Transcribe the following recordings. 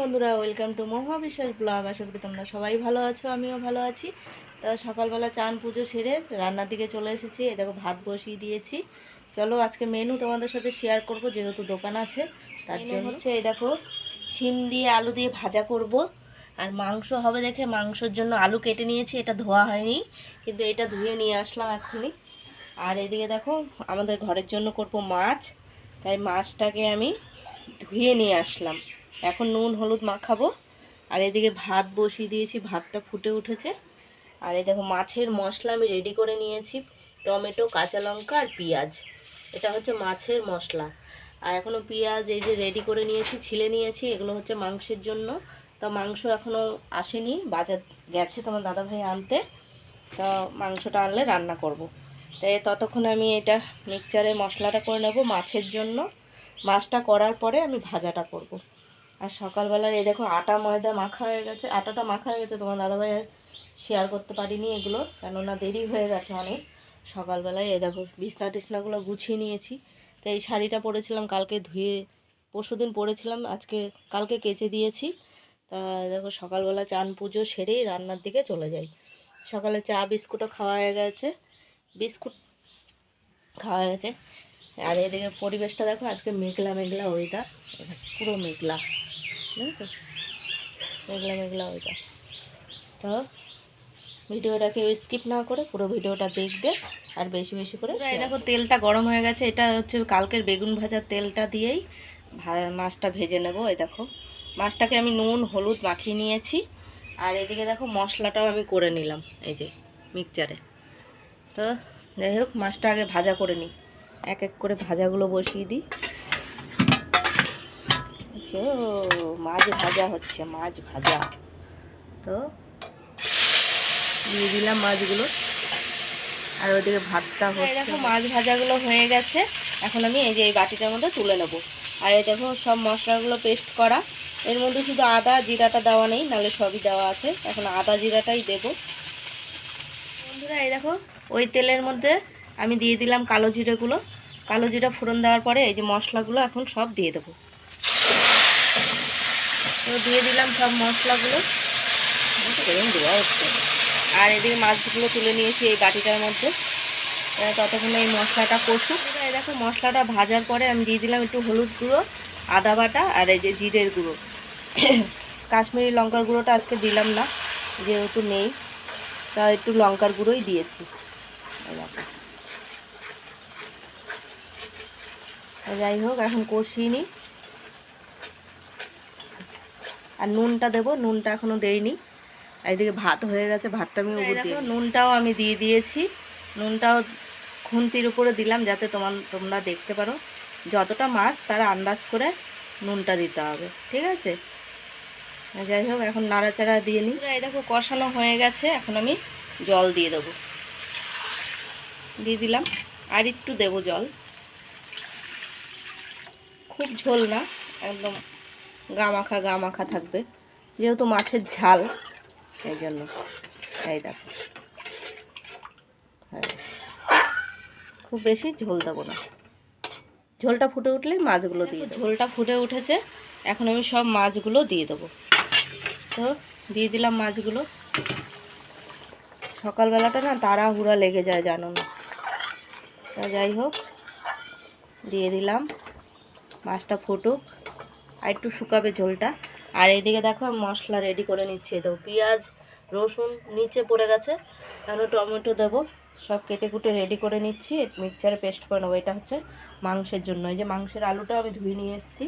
বন্ধুরা welcome to মহা বিশ্বাস ব্লগ আশা করি তোমরা সবাই ভালো আছো আমিও ভালো আছি। তো সকালবেলা চান পুজো সেরে রান্নার দিকে চলে এসেছি। এই দেখো ভাত বসিয়ে দিয়েছি। চলো আজকে মেনু তোমাদের সাথে শেয়ার করব যেহেতু দোকান আছে তার জন্য হচ্ছে এই দেখো ছিম দিয়ে আলু দিয়ে ভাজা করব। আর মাংস হবে দেখে মাংসর জন্য আলু কেটে নিয়েছি এটা ধোয়া হয়নি কিন্তু এটা ধুয়ে নিয়ে আসলাম এখনই আর এদিকে দেখো আমাদের ঘরের জন্য করব মাছ তাই মাছটাকে আমি ধুয়ে নিয়ে আসলাম। এখন নুন, হলুদ মাখাবো। আর এদিকে ভাত বসিয়ে দিয়েছি, ভাতটা ফুটে উঠেছে। আর এই দেখো মাছের মশলা আমি রেডি করে নিয়েছি, টমেটো, কাঁচা লঙ্কা আর পেঁয়াজ। এটা হচ্ছে মাছের মশলা। আর এখনও পেঁয়াজ এই যে রেডি করে নিয়েছি, ছিলে নিয়েছি, এগুলো হচ্ছে মাংসের জন্য। তো মাংস এখনও আসেনি, বাজার গেছে তোমার দাদাভাই আনতে। তো মাংসটা আনলে রান্না করব। তাই ততক্ষণ আমি এটা মিক্সচারে মশলাটা করে নেব মাছের জন্য। মাছটা করার পরে আমি ভাজাটা করব। আর সকালবেলার এই দেখো আটা, ময়দা মাখা হয়ে গেছে। আটাটা মাখা হয়ে গেছে, তোমার দাদাভাই আর শেয়ার করতে পারিনি এগুলো কেননা দেরি হয়ে গেছে অনেক। সকালবেলায় এই দেখো বিছনা টিছনাগুলো গুছিয়ে নিয়েছি। তো এই শাড়িটা পরেছিলাম, কালকে ধুয়ে, পরশু দিন পরেছিলাম, আজকে, কালকে কেচে দিয়েছি। তা দেখো সকালবেলা চান পুজো সেরেই রান্নার দিকে চলে যাই। সকালে চা, বিস্কুটও খাওয়া হয়ে গেছে। বিস্কুট খাওয়া গেছে। আর এদিকে পরিবেশটা দেখো আজকে মেঘলা মেঘলা ওয়েদার পুরো মেঘলা। বুঝেছ? মেঘলা মেঘলা ওয়েদার তো ভিডিওটাকে স্কিপ না করে পুরো ভিডিওটা দেখবে আর বেশি বেশি করে এই দেখো তেলটা গরম হয়ে গেছে। এটা হচ্ছে কালকের বেগুন ভাজার তেলটা দিয়েই ভা- মাছটা ভেজে নেব এই দেখো। মাছটাকে আমি নুন হলুদ মাখিয়ে নিয়েছি। আর এদিকে দেখো মশলাটাও আমি করে নিলাম এই যে মিক্সচারে তো যাই হোক মাছটা আগে ভাজা করে নিই। এক এক করে ভাজাগুলো বসিয়ে দিই। আচ্ছা, ও মাছ ভাজা হচ্ছে মাছ ভাজা। তো দিয়ে দিলাম মাছগুলো। আর ওদিকে ভাতটা হচ্ছে দেখো মাছ ভাজাগুলো হয়ে গেছে। এখন আমি এই যে এই বাটিটার মধ্যে তুলে নেব। আর এই দেখো সব মশলাগুলো পেস্ট করা। এর মধ্যে শুধু আদা জিরাটা দেওয়া নেই নাহলে সবই দেওয়া আছে। এখন আদা জিরাটাই দেব। বন্ধুরা এই দেখো ওই তেলের মধ্যে আমি দিয়ে দিলাম কালো জিরেগুলো। কালো জিরা ফোড়ন দেওয়ার পরে এই যে মশলাগুলো এখন সব দিয়ে দেবো। তো দিয়ে দিলাম সব মশলাগুলো। দেওয়া হচ্ছে আর এদিকে মাছগুলো তুলে নিয়েছি এই বাটিটার মধ্যে। ততক্ষণে এই মশলাটা কষুক। এই দেখো মশলাটা ভাজার পরে আমি দিয়ে দিলাম একটু হলুদ গুঁড়ো, আদা বাটা আর এই যে জিরের গুঁড়ো। কাশ্মীরি লঙ্কার গুঁড়োটা আজকে দিলাম না, যেহেতু নেই, তা একটু লঙ্কার গুঁড়োই দিয়েছি এই দেখো। তো যাই হোক এখন কষিয়ে নিই। আর নুনটা দেবো নুনটা এখনও দেইনি। আর এদিকে ভাত হয়ে গেছে ভাতটা আমি উপর দিয়ে নুনটাও আমি দিয়ে দিয়েছি। নুনটাও খুন্তির উপরে দিলাম যাতে তোমার তোমরা দেখতে পারো। যতটা মাছ তার আন্দাজ করে নুনটা দিতে হবে ঠিক আছে? যাই হোক এখন নাড়াচাড়া দিয়ে নিই। এই দেখো কষানো হয়ে গেছে এখন আমি জল দিয়ে দেবো। দিয়ে দিলাম আর একটু দেবো জল। খুব ঝোল না, একদম গা মাখা গা মাখা থাকবে। যেহেতু মাছের ঝাল এই জন্য। এই দেখো। হ্যাঁ। খুব বেশি ঝোল দেবো না। ঝোলটা ফুটে উঠলে মাছগুলো দিয়ে ঝোলটা ফুটে উঠেছে, এখন আমি সব মাছগুলো দিয়ে দেবো। তো, দিয়ে দিলাম মাছগুলো। সকালবেলাটা না তাড়াহুড়া লেগে যায়, জানো না। তা যাই হোক, দিয়ে দিলাম। মাছটা ফুটুক আর একটু শুকাবে ঝোলটা। আর এদিকে দেখো মশলা রেডি করে নিচ্ছি। দেখো পেঁয়াজ, রসুন নিচে পড়ে গেছে। তাহলে টমেটো দেবো। সব কেটে কুটে রেডি করে নিচ্ছি। মিক্সচারে পেস্ট করে নেব। এটা হচ্ছে মাংসের জন্য। এই যে মাংসের আলুটা আমি ধুয়ে নিয়ে এসেছি।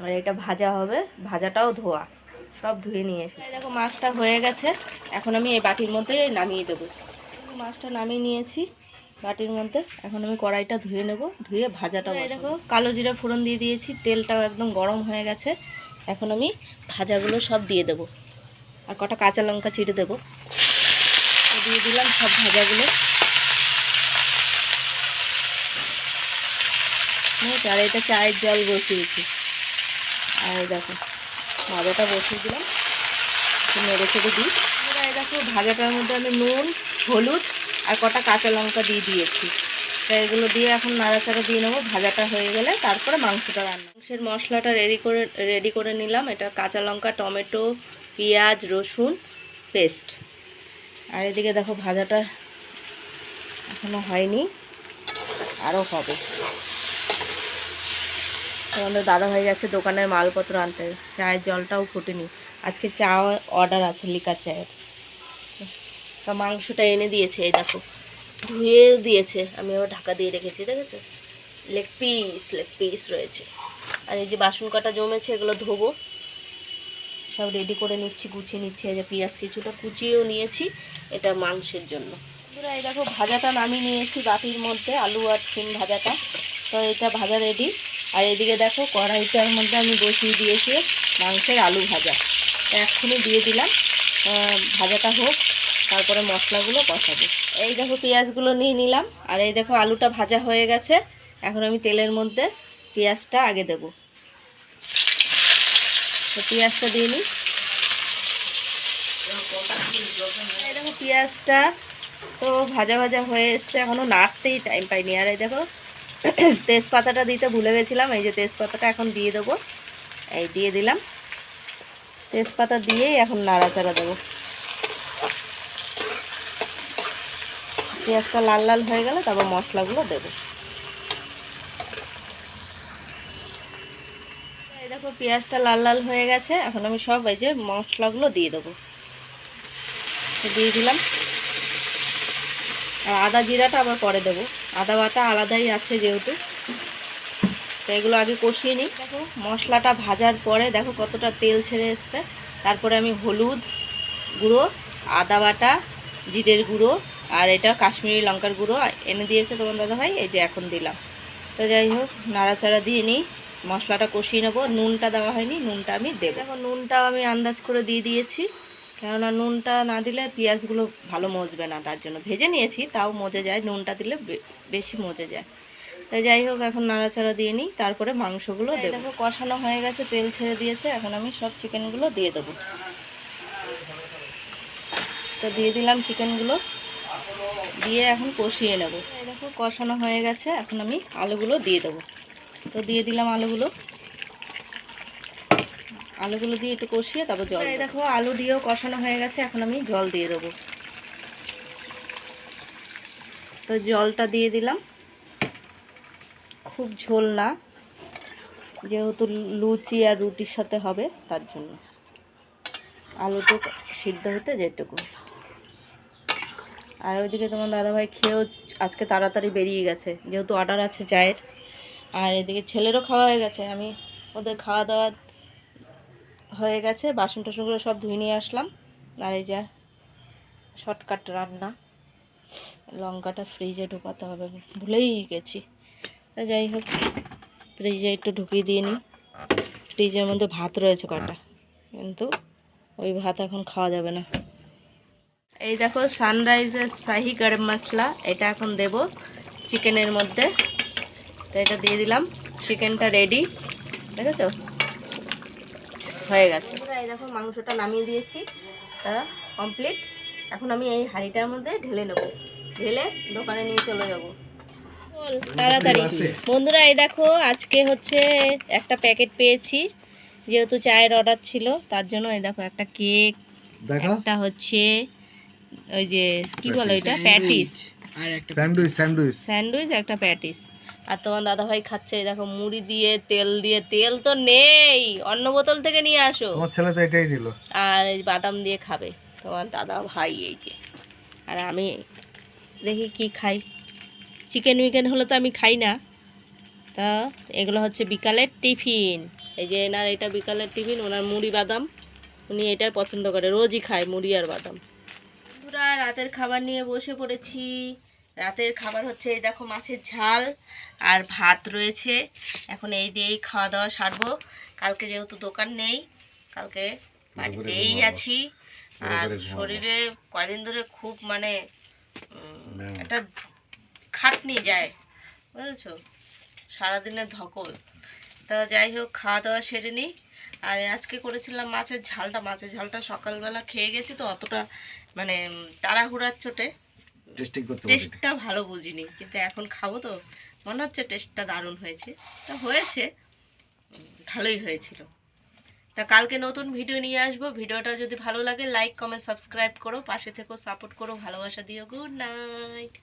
আর এটা ভাজা হবে। ভাজাটাও ধোয়া। সব ধুয়ে নিয়ে এসেছি। দেখো মাছটা হয়ে গেছে। এখন আমি এই বাটির মধ্যে নামিয়ে দেবো। মাছটা নামিয়ে নিয়েছি। বাটির মধ্যে। এখন আমি কড়াইটা ধুয়ে নেব ধুয়ে ভাজাটা দেখো কালো জিরা ফোড়ন দিয়ে দিয়েছি তেলটাও একদম গরম হয়ে গেছে। এখন আমি ভাজাগুলো সব দিয়ে দেব। আর কটা কাঁচা লঙ্কা চিড়ে দেবো। দিয়ে দিলাম সব ভাজাগুলো? আর এটা চায়ের জল বসিয়েছি। আর দেখো ভাজাটা বসিয়ে দিলাম। নেড়ে চেড়ে দিই। দেখো ভাজাটার মধ্যে আমি নুন হলুদ আর কটা কাঁচা লঙ্কা দিয়ে দিয়েছি। তো এগুলো দিয়ে এখন নাড়াচাড়া দিয়ে নেব। ভাজাটা হয়ে গেলে তারপরে মাংসটা রান্না। মাংসের মশলাটা রেডি করে রেডি করে নিলাম। এটা কাঁচা লঙ্কা, টমেটো, পেঁয়াজ, রসুন পেস্ট আর এদিকে দেখো ভাজাটা এখনও হয়নি আরও হবে। আমাদের দাদা ভাই গেছে দোকানের মালপত্র আনতে। চায়ের জলটাও ফুটেনি। আজকে চা অর্ডার আছে, লিকার চায়ের। মাংসটা এনে দিয়েছে, এই দেখো। ধুয়ে দিয়েছে, আমি আবার ঢাকা দিয়ে রেখেছি, দেখেছ? লেগ পিস লেগ পিস রয়েছে। আর এই যে বাসন কাটা জমেছে, এগুলো ধোবো। সব রেডি করে নিচ্ছি, গুছিয়ে নিচ্ছি, এই যে পেঁয়াজ কিছুটা কুচিয়েও নিয়েছি, এটা মাংসের জন্য। এই দেখো, ভাজাটা নামিয়ে নিয়েছি বাটির মধ্যে, আলু আর সিম ভাজাটা। তো এটা ভাজা রেডি আর এদিকে দেখো, কড়াইটার মধ্যে আমি বসিয়ে দিয়েছি মাংসের আলু ভাজা। এক্ষুনি দিয়ে দিলাম। ভাজাটা হোক। তারপরে মশলাগুলো কষাবো। এই দেখো পেঁয়াজগুলো নিয়ে নিলাম, আর এই দেখো আলুটা ভাজা হয়ে গেছে। এখন আমি তেলের মধ্যে পেঁয়াজটা আগে দেব। তো পেঁয়াজটা দিয়ে নিই। এই দেখো পেঁয়াজটা তো ভাজা ভাজা হয়ে এসছে, এখনও নাড়তেই টাইম পাইনি। আর এই দেখো তেজপাতাটা দিতে ভুলে গেছিলাম, এই যে তেজপাতাটা এখন দিয়ে দেবো। এই দিয়ে দিলাম। তেজপাতা দিয়েই এখন নাড়াচাড়া দেবো। পেঁয়াজটা লাল লাল হয়ে গেলে তারপর মশলাগুলো দেবো। এই দেখো পেঁয়াজটা লাল লাল হয়ে গেছে, এখন আমি সব এই যে মশলাগুলো দিয়ে দেবো। দিয়ে দিলাম। আর আদা জিরাটা আবার পরে দেবো। আদা বাটা আলাদাই আছে যেহেতু। তো এগুলো আগে কষিয়ে নিই। দেখো মশলাটা ভাজার পরে দেখো কতটা তেল ছেড়ে এসছে। তারপরে আমি হলুদ গুঁড়ো, আদা বাটা, জিরের গুঁড়ো আর এটা কাশ্মীরি লঙ্কার গুঁড়ো এনে দিয়েছে তোমার দাদা ভাই এই যে এখন দিলাম। তো যাই হোক নাড়াচাড়া দিয়ে নিই মশলাটা কষিয়ে নেব। নুনটা দেওয়া হয়নি নুনটা আমি দেবো। দেখো নুনটাও আমি আন্দাজ করে দিয়ে দিয়েছি। কেননা নুনটা না দিলে পেঁয়াজগুলো ভালো মজবে না তার জন্য ভেজে নিয়েছি তাও মজে যায়। নুনটা দিলে বেশি মজে যায়। তাই যাই হোক এখন নাড়াচাড়া দিয়ে নিই তারপরে মাংসগুলো দেবো। দেখো কষানো হয়ে গেছে তেল ছেড়ে দিয়েছে। এখন আমি সব চিকেনগুলো দিয়ে দেবো। তো দিয়ে দিলাম চিকেনগুলো। দিয়ে এখন কষিয়ে নেব। দেখো কষানো হয়ে গেছে। এখন আমি আলুগুলো দিয়ে দেবো। তো দিয়ে দিলাম আলুগুলো। আলুগুলো দিয়ে একটু কষিয়ে তারপর জল এই দেখো আলু দিয়েও কষানো হয়ে গেছে। এখন আমি জল দিয়ে দেবো। তো জলটা দিয়ে দিলাম। খুব ঝোল না। যেহেতু লুচি আর রুটির সাথে হবে তার জন্য। আলুটুকু সিদ্ধ হতে যেটুকু। আর ওইদিকে তোমার দাদাভাই খেয়েও আজকে তাড়াতাড়ি বেরিয়ে গেছে, যেহেতু অর্ডার আছে চায়ের। আর এদিকে ছেলেরও খাওয়া হয়ে গেছে, আমি ওদের খাওয়া দাওয়া হয়ে গেছে, বাসন টাসনগুলো সব ধুয়ে নিয়ে আসলাম। আর এই যা শর্টকাট রান্না, লঙ্কাটা ফ্রিজে ঢোকাতে হবে, ভুলেই গেছি। যাই হোক ফ্রিজে একটু ঢুকিয়ে দিয়ে নিই। ফ্রিজের মধ্যে ভাত রয়েছে কটা, কিন্তু ওই ভাত এখন খাওয়া যাবে না। এই দেখো সানরাইজের শাহি গরম মশলা এটা এখন দেব চিকেনের মধ্যে। তো এটা দিয়ে দিলাম চিকেনটা রেডি দেখেছ? হয়ে গেছে। এই দেখো মাংসটা নামিয়ে দিয়েছি তা কমপ্লিট এখন আমি এই হাঁড়িটার মধ্যে ঢেলে নেব। ঢেলে দোকানে নিয়ে চলে যাব। তাড়াতাড়ি। বন্ধুরা এই দেখো আজকে হচ্ছে একটা প্যাকেট পেয়েছি যেহেতু চায়ের অর্ডার ছিল তার জন্য এই দেখো একটা কেক দেখা। একটা হচ্ছে ওই যে কি বলে ওইটা? প্যাটিস স্যান্ডউইচ স্যান্ডউইচ স্যান্ডউইচ একটা প্যাটিস আর তোমার দাদাভাই খাচ্ছে দেখো মুড়ি দিয়ে তেল দিয়ে তেল তো নেই। অন্য বোতল থেকে নিয়ে আসো। তোমার ছেলে তো এটাই দিল। আর এই বাদাম দিয়ে খাবে। তোমার দাদা ভাই এই যে। আর আমি দেখি কি খাই। চিকেন উইকেন হলে তো আমি খাই না। তা এগুলো হচ্ছে বিকালের টিফিন। এই যে এনার এটা বিকালের টিফিন ওনার মুড়ি বাদাম। উনি এটাই পছন্দ করে। রোজই খায় মুড়ি আর বাদাম। বন্ধুরা রাতের খাবার নিয়ে বসে পড়েছি। রাতের খাবার হচ্ছে এই দেখো মাছের ঝাল আর ভাত রয়েছে। এখন এই দিয়েই খাওয়া দাওয়া সারবো। কালকে যেহেতু দোকান নেই কালকে বাড়িতেই আছি। আর শরীরে কয়দিন ধরে খুব মানে একটা খাটনি যায় বুঝেছ? সারাদিনের ধকল। তা যাই হোক খাওয়া দাওয়া সেরে নিই আর আজকে করেছিলাম মাছের ঝালটা। মাছের ঝালটা সকালবেলা খেয়ে গেছি তো অতটা মানে তাড়াহুড়ার চোটে টেস্টিং করতে টেস্টটা ভালো বুঝিনি কিন্তু এখন খাব তো। মনে হচ্ছে টেস্টটা দারুণ হয়েছে। তা হয়েছে ভালোই হয়েছিল। তা কালকে নতুন ভিডিও নিয়ে আসব। ভিডিওটা যদি ভালো লাগে লাইক কমেন্ট সাবস্ক্রাইব করো পাশে থেকেও সাপোর্ট করো ভালোবাসা দিও। Good night